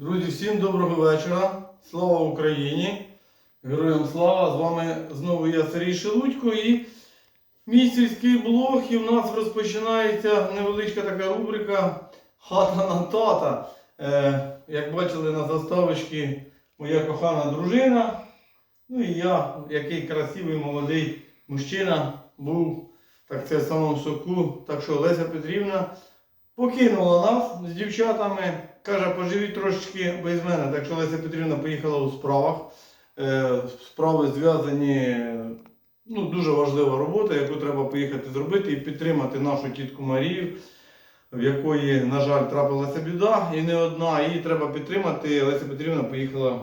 Друзі, всім доброго вечора. Слава Україні! Героям слава! З вами знову я Сергій Шелудько і мій сільський блог. І в нас розпочинається невеличка така рубрика Хата на тата. Е, як бачили на заставочці, моя кохана дружина. Ну і я, який красивий молодий мужчина, був так це в самому соку. Так що Леся Петрівна покинула нас з дівчатами. Каже, поживіть трошечки без мене. Так що Леся Петрівна поїхала у справах. Е, справи зв'язані, ну, дуже важлива робота, яку треба поїхати зробити і підтримати нашу тітку Марію, в якої, на жаль, трапилася біда і не одна. Її треба підтримати. Леся Петрівна поїхала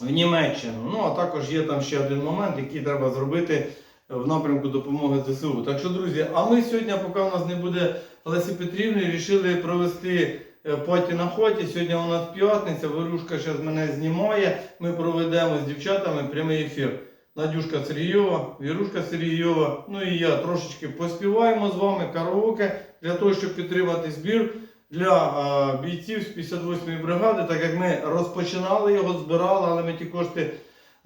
в Німеччину. Ну, а також є там ще один момент, який треба зробити в напрямку допомоги ЗСУ. Так що, друзі, а ми сьогодні, поки у нас не буде Лесі Петрівни, вирішили провести е, паті на хоті. Сьогодні у нас п'ятниця, Вирушка зараз мене знімає. Ми проведемо з дівчатами прямий ефір. Надюшка Сергійова, Вірушка Сергійова, ну і я трошечки поспіваємо з вами караоке для того, щоб підтримати збір для а, бійців з 58-ї бригади, так як ми розпочинали його, збирали, але ми ті кошти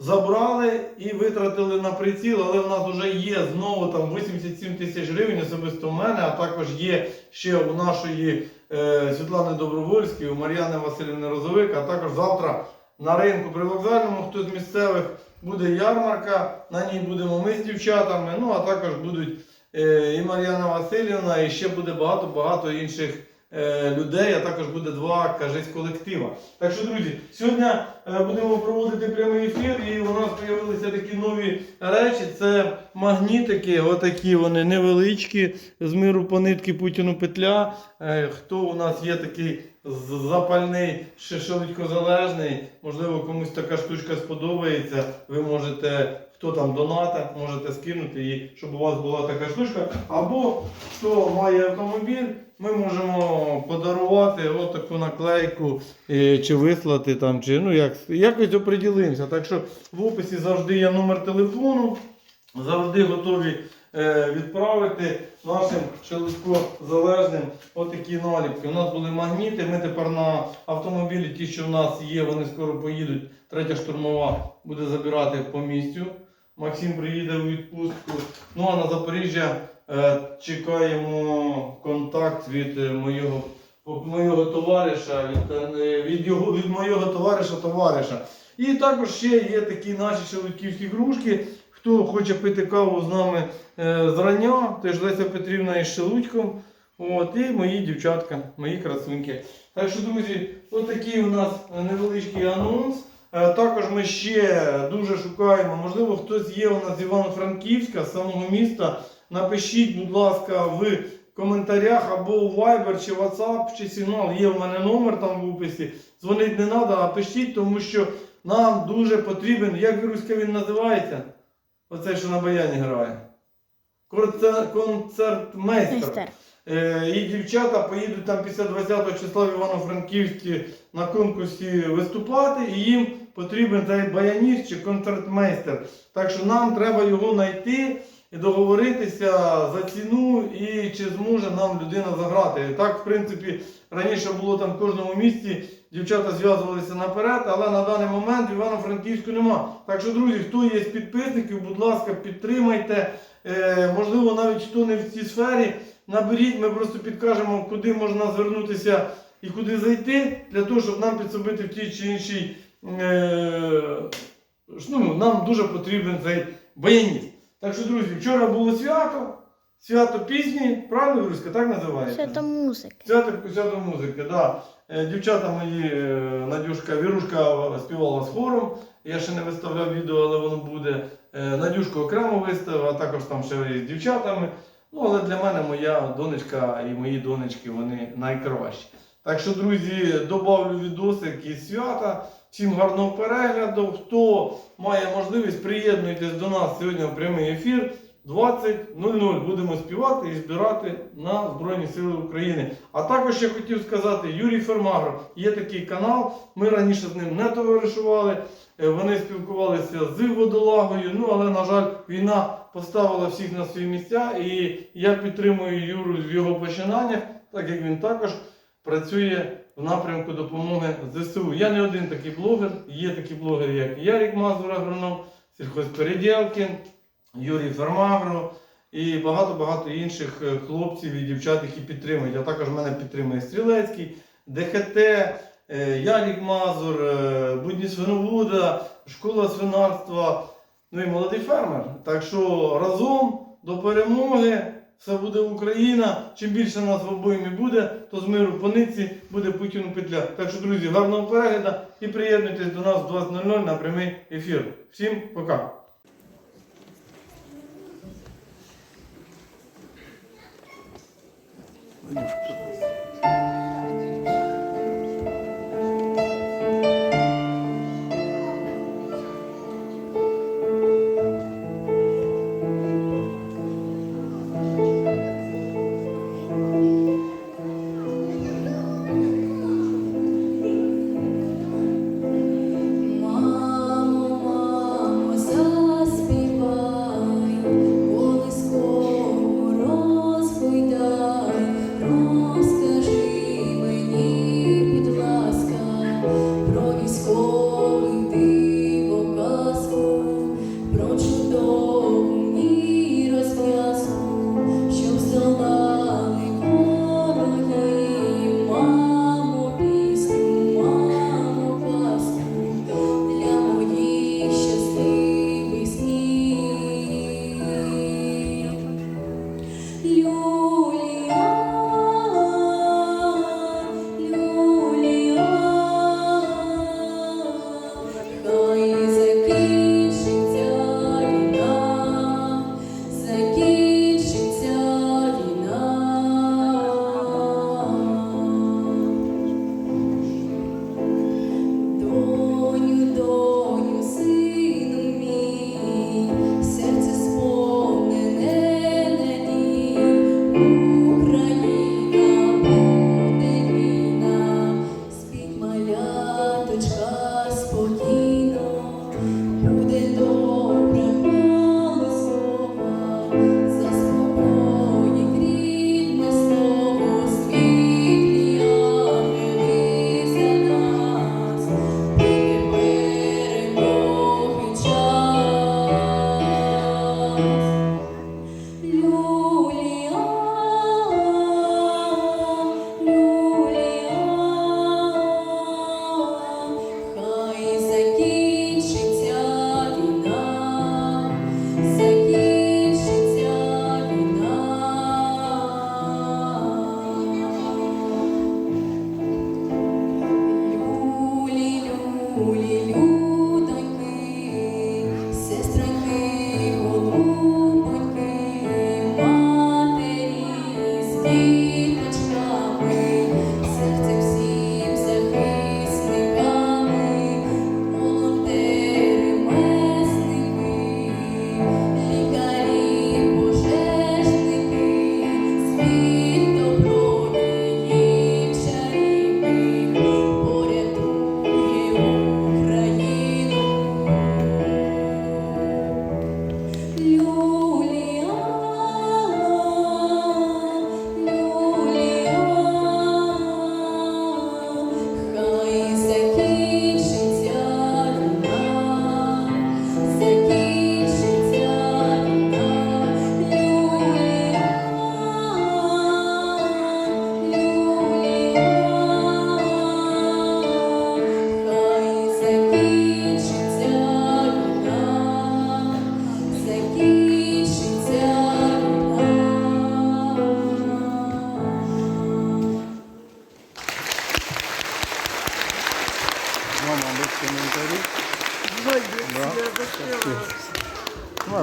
забрали і витратили на приціл, але в нас вже є знову там 87 тисяч гривень особисто в мене, а також є ще у нашої е, Світлани Добровольської, у Мар'яни Васильівни Розовик, а також завтра на ринку при вокзальному, хто з місцевих буде ярмарка, на ній будемо ми з дівчатами, ну а також будуть е, і Мар'яна Васильівна, і ще буде багато-багато інших е, людей, а також буде два, кажись, колектива. Так що, друзі, сьогодні будемо проводити прямий ефір, і у нас з'явилися такі нові речі. Це магнітики, отакі вони невеличкі, з миру по нитки Путіну петля. Е, Хто у нас є такий запальний, шишелудько-залежний, можливо, комусь така штучка сподобається. Ви можете, хто там доната, можете скинути її, щоб у вас була така штучка. Або хто має автомобіль, ми можемо подарувати отаку наклейку е, чи вислати там, чи ну як якось оприділимося. Так що в описі завжди є номер телефону, завжди готові е, відправити нашим шелудько-залежним отакі наліпки. У нас були магніти. Ми тепер на автомобілі, ті, що в нас є, вони скоро поїдуть. Третя штурмова буде забирати по місцю. Максим приїде у відпустку. Ну а на Запоріжжя е, чекаємо контакт від е, моєго, моєго товариша, від, е, від, його, від моєго товариша товариша. І також ще є такі наші шелудьківські грушки. Хто хоче пити каву з нами е, зрання, теж Леся Петрівна із Шелудьком. От, і мої дівчатка, мої красуньки. Так що, друзі, отакий у нас невеличкий анонс. Е, Також ми ще дуже шукаємо, можливо, хтось є у нас з Івано-Франківська, з самого міста. Напишіть, будь ласка, в коментарях або у Viber, чи WhatsApp, чи сигнал. Є в мене номер там в описі. Дзвонить не треба, а пишіть, тому що нам дуже потрібен, як віруська він називається? Оцей, що на баяні грає. Концертмейстер. Е, І дівчата поїдуть там після 20 числа в Івано-Франківські на конкурсі виступати, і їм потрібен цей баяніст чи концертмейстер. Так що нам треба його знайти і договоритися за ціну і чи зможе нам людина заграти. Так, в принципі, раніше було там в кожному місті. Дівчата зв'язувалися наперед, але на даний момент в Івано-Франківську нема. Так що, друзі, хто є з підписників, будь ласка, підтримайте. Е, можливо, навіть хто не в цій сфері, наберіть, ми просто підкажемо, куди можна звернутися і куди зайти, для того, щоб нам підсобити в тій чи іншій. Е, ну, нам дуже потрібен цей баяніст. Так що, друзі, вчора було свято, свято пісні, правильно, Руська, так називається? Що то музика. Свято, свято музики, да. Е, Дівчата мої, е, Надюшка, Вірушка співала з хором. Я ще не виставляв відео, але воно буде. Е, Надюшку окремо виставив, а також там ще з дівчатами. Ну, але для мене моя донечка і мої донечки вони найкращі. Так що, друзі, добавлю відосик із свята. Всім гарного перегляду. Хто має можливість, приєднуйтесь до нас сьогодні в прямий ефір. 20.00 будемо співати і збирати на Збройні Сили України. А також я хотів сказати, Юрій Фермагро, є такий канал. Ми раніше з ним не товаришували. Е, Вони спілкувалися з водолагою. Ну але на жаль, війна поставила всіх на свої місця. І я підтримую Юру в його починаннях, так як він також працює в напрямку допомоги ЗСУ. Я не один такий блогер, є такі блогери, як Ярік Мазур, агроном, сільхозпереділкін, Юрій Фермагро і багато-багато інших е, хлопців і дівчат, які підтримують. А також мене підтримує Стрілецький, ДХТ, е, Ярік Мазур, е, Будні свиновода, школа свинарства, ну і молодий фермер. Так що разом до перемоги. Все буде Україна. Чим більше нас в обоймі буде, то з миру по нитці буде Путіну петля. Так що, друзі, гарного перегляду і приєднуйтесь до нас в 20.00 на прямий ефір. Всім пока! Мамо,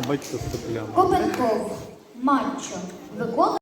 батько стоплями. Копенков, матчо, виконує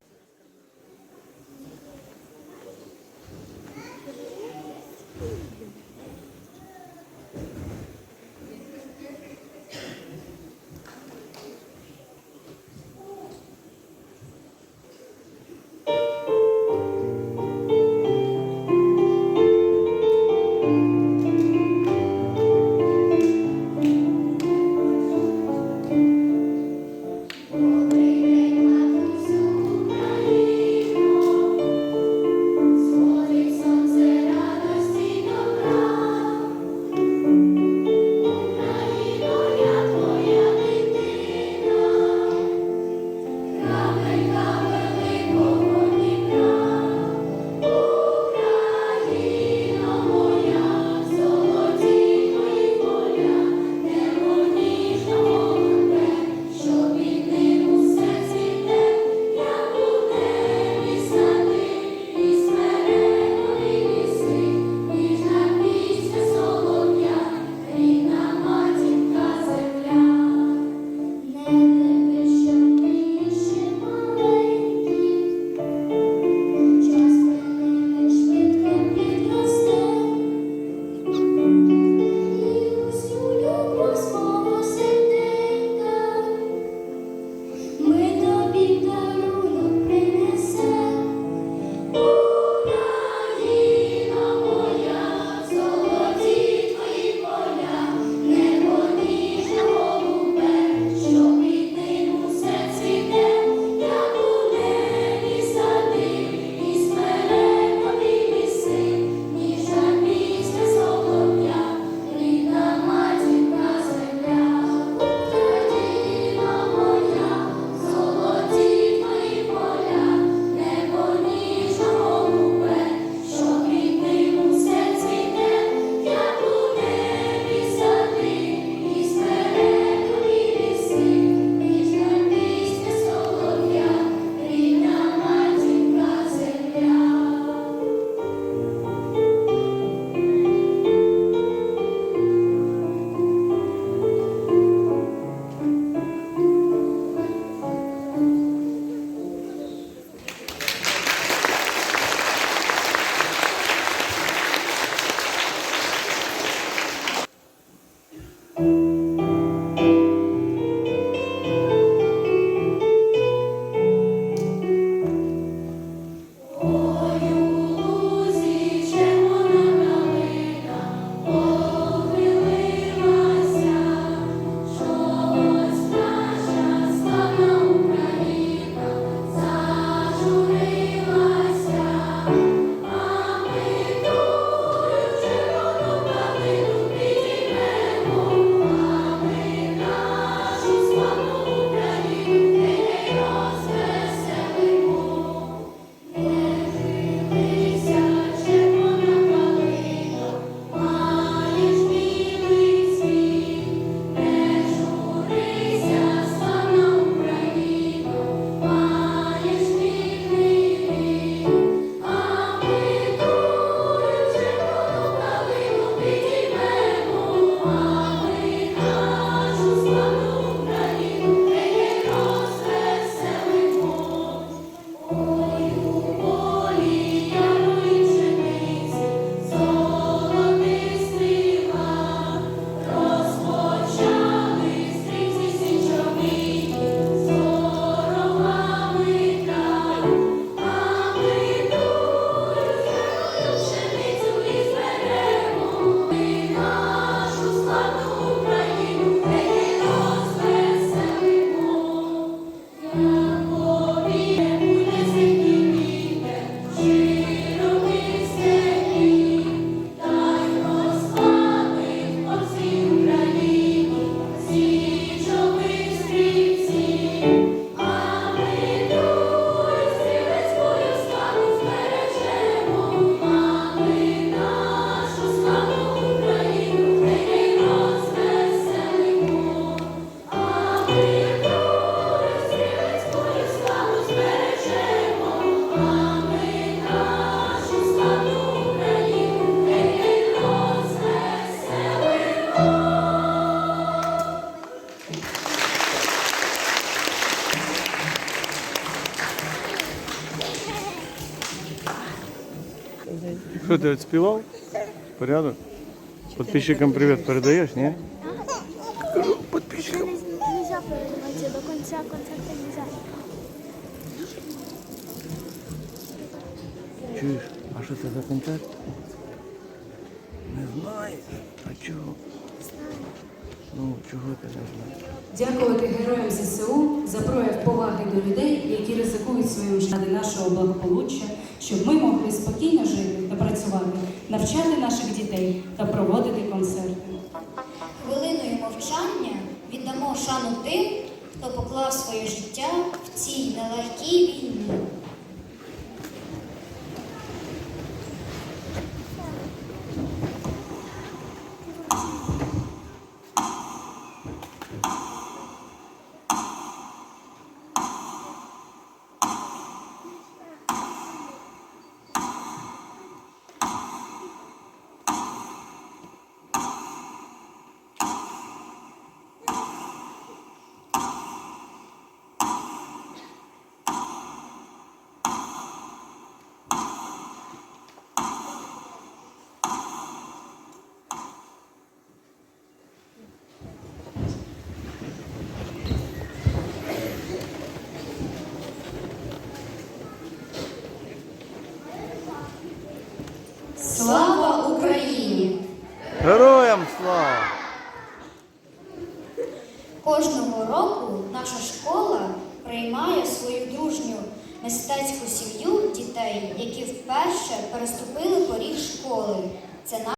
Ти відспівав? Порядок? Подписчикам привіт передаєш, ні? Подписчикам. Нельзя передавать до конца концерта нельзя. Чуєш, а що це за концерт? Не знаєш. А чого? Ну, чого ти не знаєш? Дякувати героям ЗСУ за прояв поваги до людей, які ризикують своїм життям нашого благополуччя, щоб ми могли спокійно жити та працювати, навчати наших дітей та проводити концерти. Хвилиною мовчання віддамо шану тим, хто поклав своє життя в цій нелегкій війні.